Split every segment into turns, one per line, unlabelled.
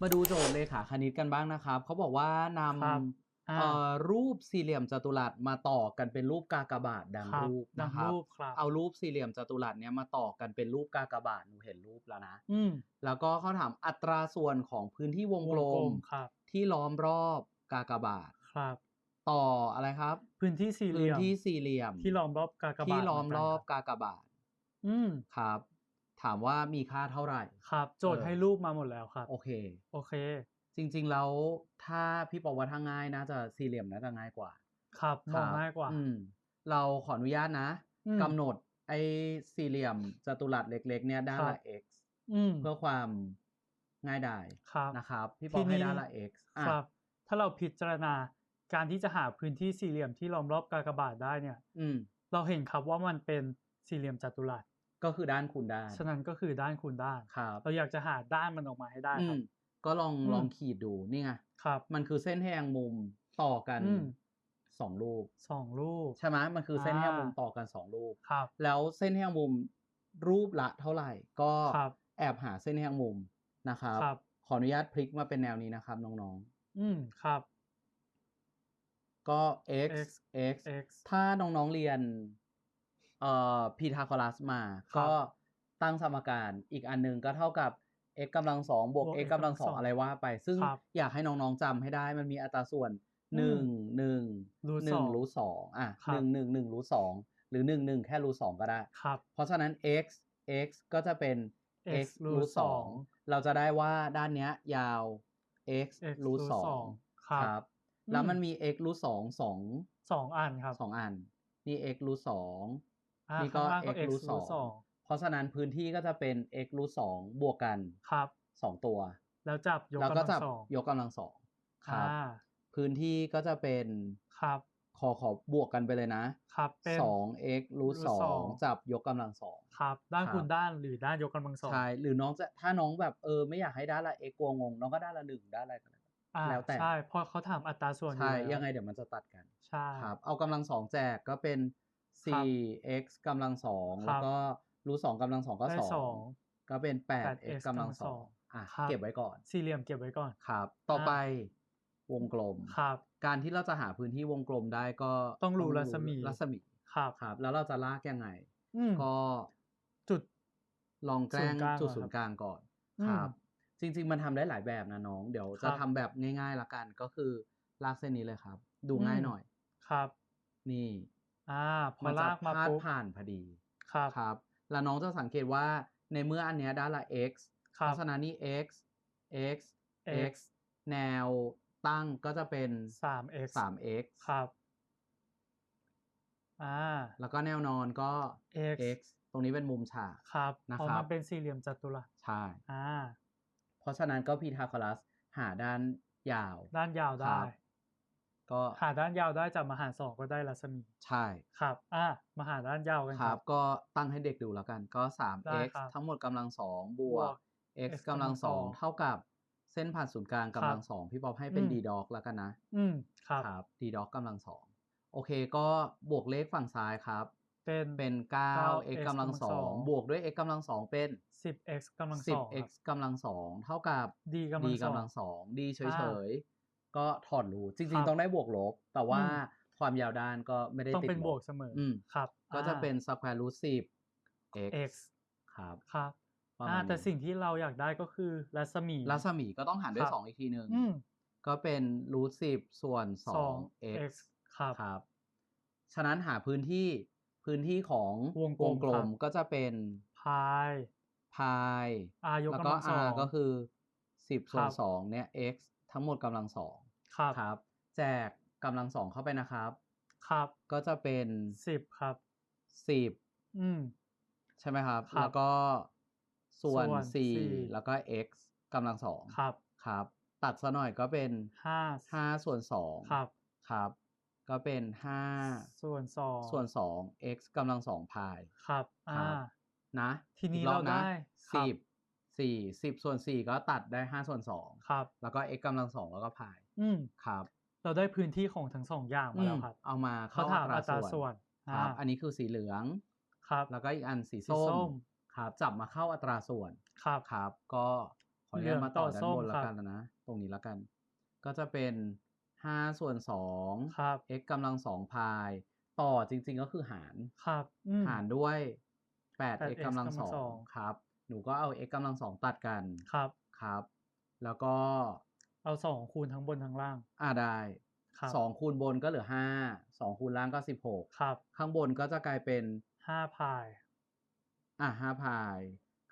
มาดูโจทย์เลขาคณิตกันบ้างนะครับ เขาบอกว่านำ
ครับอ่า
เอ่อรูปสี่เหลี่ยมจัตุรัสมาต่อกันเป็นรูปกากบาทดัง
ครับ
รูป
ดั
นะ
ง
ครับ
รูปครับ
เอารูปสี่เหลี่ยมจัตุรัสเนี้ยมาต่อกันเป็นรูปกากบาทหนูเห็นรูปแล้วนะ
อืม
แล้วก็เขาถามอัตราส่วนของพื้นที่วงกลม
ครับ
ที่ล้อมรอบกากบาท
ครับ
ต่ออะไรครับ
พื้นที่สี่เห
พื้
ลี่
น
ยม
ที่สี่เหลี่ยม
ที่ล้อมรอบกากบาท
ที่ล้อม
เหน
ร
กัน
อบกากบาท
อืม
ครับ ถามว่ามีค่าเท่าไหร่
ครับ โจทย์
เออ
ให้รูปมาหมดแล้วครับ
โอเค
โอเค
จริงๆ แล้วถ้าพี่บอกว่าถ้าง่ายน่าจะสี่เหลี่ยมน่าจะง่ายกว่า
ครับมอง
ครับ
ง่ายกว่า
อืม เราขออนุญาตนะ
อืม
กำหนดไอ้สี่เหลี่ยมจัตุรัสเล็ก ๆ เนี่ยด้าน
ครั
ละ
บ
x
อืม
เพื่อความง่ายดาย
ครับ
นะครับ พี่บ
ที
อกให้
นี้
ด้านละ x อะ
ครับ ถ้าเราพิจารณาการที่จะหาพื้นที่สี่เหลี่ยมที่ล้อมรอบกากบาทได้เนี่ย
อืม
เราเห็นครับว่ามันเป็นสี่เหลี่ยมจัตุรัส
ก็คือด้านคูณด้าน
ฉะนั้นก็คือด้านคูณด้าน
ครับ
เราอยากจะหาด้านมันออกมาให้ได้
อื
ครั
ม
บ
ก็ลอง
อืม
ลองขีดดูนี่ไง
ครับ
มันคือเส้นแหงมุมต่อกัน
อืม
สองรูป
สองรูป
ใช่ไหมมันคือเส้นแหงมุม
อ่า
ต่อกันสองรูป
ครับ
แล้วเส้นแหงมุมรูปละเท่าไหร่ ก็
ครับ
แอบหาเส้นแหงมุมนะครับ
ครับ
ขออนุญาตพลิกมาเป็นแนวนี้นะครับน้อง
อืมครับ
ๆก็ x
x
x
x
ถ้าน้องๆเรียน เอ่อพีทาโกรัสมา
ครับ
ก็ตั้งสมการอีกอันหนึงก็เท่ากับ x กำลังสองบวก
บวก
x
x
กำลังสอง
กำลังสอง
อะไรว่าไป ซึ่ง
ครับ
อยากให้น้องๆจำให้ได้มันมีอัตราส่วน
อื
หนึ่ง
ม
หนึ่ง
รูท
หนึ่
ส
ง
อง
รูทสองอะ
ครั
ห
บ
นึ่งหนึ่งหนึ่งรูทสองหรือหนึ่งหนึ่งแค่รูทสองก็ได้
ครับ
เพราะฉะนั้น x x ก็จะเป็น x
x รูท
รูทสอง
สอง
เราจะได้ว่าด้านเนี้ยยาว x
x
รูทสอง
ครับ
แล้ว
อืม
มันมี x รูทสองสอง
สองอันครับ
สองอันนี่ x รูทสอง
อ่า
นี่ก็
ข้างล่างก็
x
x
รูทส
รู
อ
ทสองง
เพราะฉะนั้นพื้นที่ก็จะเป็น x รูทสองบวกกัน
ครับ
สองตัว
แล้วจับยก
แล้ว
กำ
ก็
ลัง
จะ
สอง
ยกกำลังสองครับ
อ่า
พื้นที่ก็จะเป็น
ครับ
ขอขอบวกกันไปเลยนะครับ
เป็น
สอง x รูท
รูท
สอ
สองง
จับยกกำลังสอง
ครับ ด้าน
ครับ
คูณด้านหรือด้านยกกำลังสอง
ใช่หรือน้องจะถ้าน้องแบบเออไม่อยากให้ด้านละ x กลัวงงน้องก็ด้านละหนึ่งด้านอะไรก็ได้
อ่า
แล้วแต่
ใช่เพราะเขาถามอัตราส่วนอ
ใช่
แล้ว
ยังไงเดี๋ยวมันจะตัดกัน
ใช่
ครับเอากำลังสองแจกก็เป็น
ครับ
4x กำลังสอง
ครั
แล้ว
บ
ก็รูทสองกำลังสองก็
ได้
สอง
สอง
ก็เป็น 8x
x
กำลัง
กำลัง
ส
ส
อ
องง
อะ
ครับ
เก็บไว้ก่อน
สี่เหลี่ยมเก็บไว้ก่อน
ครับ ต่อไปวงกลม
ครับ
การที่เราจะหาพื้นที่วงกลมได้ก็
ต้องรู้รัศมี
รัศมี
ครับ
ครับ แล้วเราจะลากยังไง
อืม
ก็
จุด
ลองแกล้ง
ศูนย์กลาง
จุด
ก่อน
ศูนย์กลางก่อน
อืม
ครับ จริง ๆ มันทำได้หลายแบบนะน้อง เดี๋ยว
ครั
จะ
บ
ทำแบบง่ายๆละกันก็คือลากเส้นนี้เลยครับ ดู
อืม
ง่ายหน่อย
ครับ
นี่
อ่าพอ
มันจะ
ลากมา
พาด
ปุ๊บ
ผ่านพอดี
ครับ
ครับ แล้วน้องจะสังเกตว่าในเมื่ออันเนี้ยด้านละ x
ครั
เพ
บ
ราะฉะนั้นนี่ x x
x
x แนวตั้งก็จะเป็น
สาม x
3x
ครับอ่า
แล้วก็แนวนอนก็
x
x ตรงนี้เป็นมุมฉาก
ครับ
นะครับ
เพราะมันเป็นสี่เหลี่ยมจัตุรัส
ใช่
อ่า
เพราะฉะนั้นก็พีทาโกรัสหาด้านยาว
ด้านยาว
ค
ได้
รับ ก็
หาด้านยาวได้จากมาหารสองก็ได้รัศมี
ใช่
ครับอ่ามาหาด้านยาวกัน
ค
ค
รั
รั
บ บ ก็ตั้งให้เด็กดูแล้วกันก็
ได้
3x
ครับ
ทั้งหมดกำลังสองบบว
ว
ก
ก
x
x
กำลังสอง
กำลังสอง
เท่ากับเส้นผ่านศูนย์กลาง
ครั
กำ
บ
ลังสองพี่ป๊อปให้เป็น
อืม
d ด็อกแล้วกันนะ
อืมครับ
ครับ d ด็อกกำลังสองโอเคก็บวกเลขฝั่งซ้ายครับ
เป็น
เป็น 9x กำลังสองบวกด้วย x กำลังสองเป็น
สิบ x กำลังสองครับ
10x กำลังสองเท่ากับ
d กำ
d
ลังสอง
กำลังสอง d เฉ
อ่าย
ๆ ก็ถอดรูจ
ค
ริ
รั
ง
บ
ๆต้องได้บวกลบ แต่ว่า
อืม
ความยาวด้านก็ไม่ได้
ต้อง
ติด
เป็น
ล
บวกเสมออ
อืม
ครับ
ก็จะ
อ่า
เป็น square root 10 x
x
ครับ
ครับ
ประ
อ่า
มาณ
แต่
นี้
สิ่งที่เราอยากได้ก็คือรัศมี
รัศมีก็ต้องหารด้วย
ครับ
2อีกทีหนึ่ง
อืม
ก็เป็น root 10ส่วน
สอง
2 x
x ครับ
ครับ ฉะนั้นหาพื้นที่พื้นที่ของ
วงกลมครับ
ก็จะเป็น
พาย
พาย
r ยก
แล้ว
กำ
ก็
ลังสอง
r ก็คือ 10 ส่วน
ครับ
2เนี่ย x ทั้งหมดกำลังสอง
ครับ
ครับ แจกกำลังสองเข้าไปนะครับ
ครับ
ก็จะเป็น
สิบครับ
10
อืม
ใช่ไหมครับ
ครับ
แล้วก็ส่วน
ส่วนสี่
4แล้วก็ x กำลังสอง
ครับ
ครับ ตัดซะหน่อยก็เป็น
ห้า
5ส่วน2
ครับ
ครับ ก็เป็น5
ส่วนสอง
ส่วน2 x กำลังสองพาย
ครับ
ครั
อ่า
บนะ
ทีนี้
อีกรอบ
เราได้
นะครับ สิบ สี่สิบส่วนสี่ก็ตัดได้ห้าส่วนสอง
ครับ
แล้วก็ x กำลังสองแล้วก็พาย
อืม
ครับ
เราได้พื้นที่ของทั้งสองอย่างมาแล้วครับ
เอามา
เขา
เข้า
ถามอัตราส่วน
ครับ
อ่า
อันนี้คือสีเหลือง
ครับ
แล้วก็อีกอันสี
สี
ส้
ส้
ม
ม
ครับ จับมาเข้าอัตราส่วน
ครับ
ครับ ก็ขออนุญาตมาต่อ
เหลืองต่อ
ด้านบน
ส้ม
แล้ว
ครับ
กันนะ ตรงนี้แล้วกัน ก็จะเป็นห้าส่วนสอง
ครับ
x กำลังสองพาย ต่อจริง ๆ ก็คือหาร
ครับอืม
หารด้วยแปด
8x
x กำลังสอกำ
ลังสองง
ครับ หนูก็เอา x กำลังสองตัดกัน
ครับ
ครับ แล้วก็
เอาสองคูณทั้งบนทั้งล่าง
อ่าได้
ครับ
สองคูณบนก็เหลือห้าสองคูณล่างก็สิบหก
ครับ
ข้างบนก็จะกลายเป็น
ห้าพาย
อะห้าพาย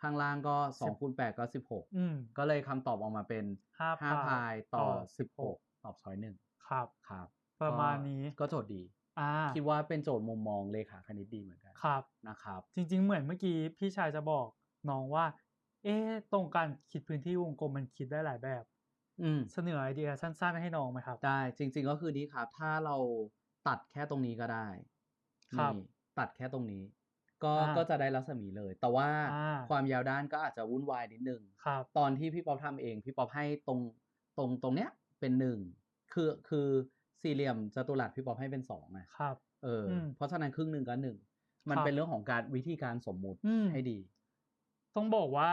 ข้างล่างก็สองคูณแปดก็สิบหก
อืม
ก็เลยคำตอบออกมาเป็น
ห้า
ห้าพายต่อสิบหก
16
ตอบช้อยหนึ่ง
ครับ
ครับ
ประมาณนี้
ก็โจทย์ดี
อ่า
คิดว่าเป็นโจทย์มุมมองเลขาคณิตดีเหมือนกัน
ครับ
นะครับ
จริง ๆ เหมือนเมื่อกี้พี่ชายจะบอก น้องว่า เอ๊ะตรงการคิดพื้นที่วงกลมมันคิดได้หลายแบบ
อืม
เสนอไอเดียสั้นๆให้น้องไหมครับ
ได้จริง ๆก็คือนี้ครับ ถ้าเราตัดแค่ตรงนี้ก็ได้
ครับ
นี่ตัดแค่ตรงนี้ ก็
อ่า
ก็จะได้รัศมีเลย แต่ว่า
อ่า
ความยาวด้านก็อาจจะวุ่นวายนิดนึง
ครับ
ตอนที่พี่ป๊อปทำเองพี่ป๊อปให้ตรงตรงตรงเนี้ยเป็นหนึ่งคือคือสี่เหลี่ยมจัตุรัสพี่ป๊อปให้เป็นสองอะ
ครับ
เอออ
ม
เพราะฉะนั้นครึ่งหนึ่งก็หนึ่งมัน
ครับ
เป็นเรื่องของการวิธีการสมมุติ
อืม
ให้ดี
ต้องบอกว่า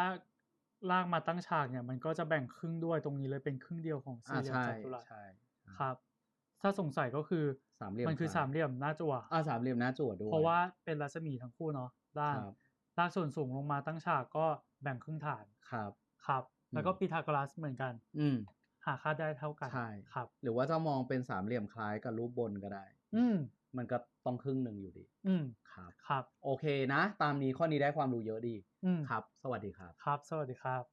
ลากมาตั้งฉากเนี่ย มันก็จะแบ่งครึ่งด้วยตรงนี้เลยเป็นครึ่งเดียวของ
อ่า
สี่เหลี่ยม
ใช่
จัตุรัส
ใช่
ครับ ถ้าสงสัยก็คือ
สามเหลี่ยม
มันคือ
ซ้าย
สามเหลี่ยมหน้าจั่ว
อ่าสามเหลี่ยมหน้าจั่วด้วย
เพราะว่าเป็นรัศมีทั้งคู่เนาะด้าน
ครับ
ลากส่วนสูงลงมาตั้งฉากก็แบ่งครึ่งฐาน
ครับ
ครับ แล้วก็
อืม
พีทาโกรัสเหมือนกัน
อืม
หาค่าได้เท่ากัน
ใช่
ครับ
หรือว่าจะมองเป็นสามเหลี่ยมคล้ายกับรูปบนก็ได้
อืม
มันก็ต้องครึ่งหนึ่งอยู่ดี
อืม
ครับ
ครับ
โอเคนะ ตามนี้ข้อนี้ได้ความรู้เยอะดี
อืม
ครับ สวัสดีครับ
ครับ สวัสดีครับ